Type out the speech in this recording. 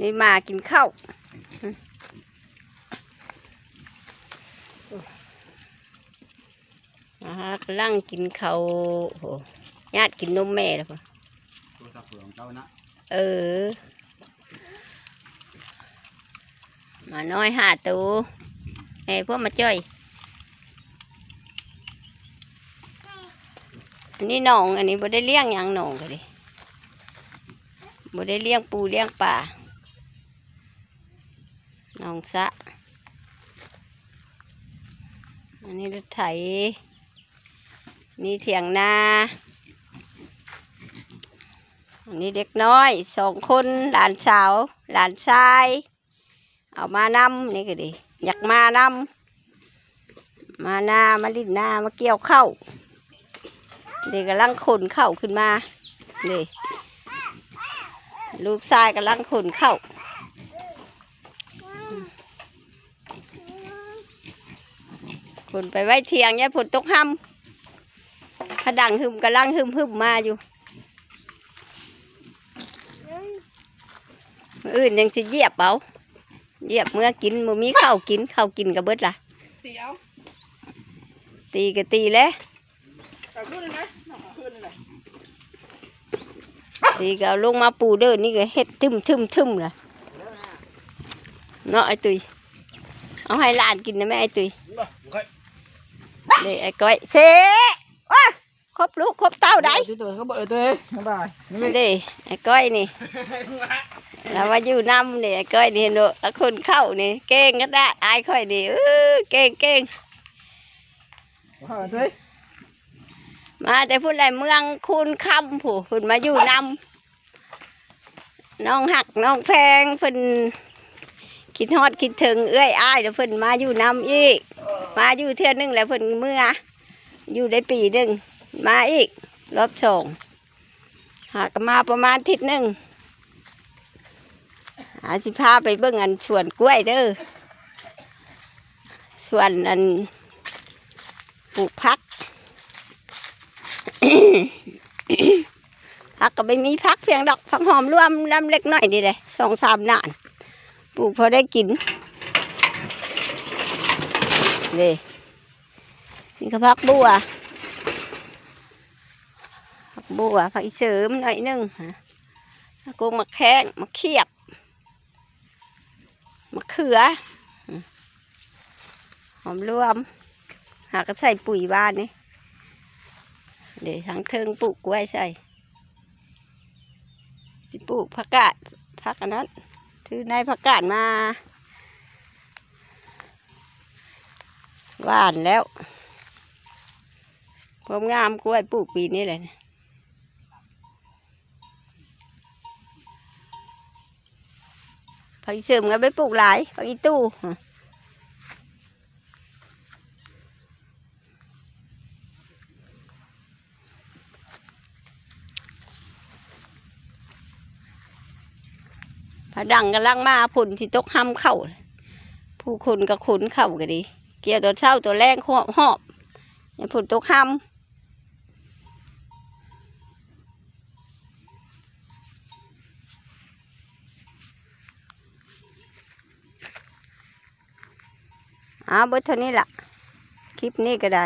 นี่มากินข้าวอ่ากำลังกินข้าวโหญาติกินนมแม่แล้วปะตัวสับเปลืองเจ้านะเออ มาน้อยห้าตัวเอ้ยพวกมาจ้อยอันนี้หนอง อันนี้บ่ได้เลี้ยงหยังหนองก็ดิบ่ได้เลี้ยงปูเลี้ยงป่า หนองสะ อันนี้รถไถ นี่เถียงนา อันนี้เด็กน้อยสองคนหลานสาว หลานชาย เอามานำนี่ก็ดิอยากมานำมานามาลิ้นนามาเกี่ยวเข้าเด็กกำลังขนเข้าขึ้นมานี่ลูกชายกำลังขนเข้า วขนไปไว้เทียงเนี่ยฝนตกห้ำผดังหึมกำลังหึมหึมมาอยู่มื้ออื่นยังจะเหยียบเอาเหยียบเมื่อกินมือมีข้าวกินข้าวกินกับเบิดล่ะเสียวตีก็ตีแล้วเอาขึ้นเลยนะเอาขึ้นเลยตีก็เอาลงมาปูเด้อนี่ก็เฮ็ดทึมทึมทึมล่ะเนาะไอ้ตุยเอาให้หลานกินนะแม่ไอ้ตุยบ่ค่อย นี่ไอ้ก้อยเสว้าครบลูกครบเต้าได้จุดตัวเขาบอกเลยตัวเองบ๊ายบายนี่นี่ไอ้ก้อยนี่แล้วว่าอยู่น้ำนี่ไอ้ก้อยนี่เห็นบ่แล้วคนเข้านี่ เก่งก็ได้อายค่อยนี่เออเก่งเก่งเอาตัวเองมาแต่พูดอะไรเมืองคูนคำผู้คุณมาอยู่นำน้องหักน้องแพงเพิ่นคิดฮอดคิดถึงเอื้อยอ้ายแล้วเพิ่นมาอยู่นำอีก มาอยู่เทื่อนึงแล้วเพิ่นเมื่อ อยู่ได้ปีหนึ่งมาอีก รอบสองหากมาประมาณอาทิศหนึ่งหาสิพาไปเบิ่งอันสวนกล้วยเด้อสวนอันปลูกพักพักก็ไม่มีพักเพียงดอกพักหอมร่วมลำเล็กน้อยนี่เลยสองสามนาน ปลูกพอได้กิน นี่นี่ก็พักบัวพักบัวพักอีเสริมหน่อยนึงฮะแล้วก็มาแข้งมาเขียบมาเขืออืมหอมรวม หาก็ใส่ปุ๋ยบ้านนี่เดี๋ยวทั้งเทิงปลูกกล้วยใส่สิปลูกผักกาดผักอันนั้นถือนายผักกาดมา ว่านแล้วความงามกล้วยปลูกปีนี้เลยนะผักอีเสริมก็ไปปลูกหลายผักอีตู้ผดังกำลังมาผลที่ตกห้ำเข้าผู้คนกับขุนเข้าก็ดี เกี่ยวตัวเศร้าตัวแรงหอบหอบอย่าผลตกห้ำเอาเบิดเท่านี้ล่ะ คลิปนี้ก็ได้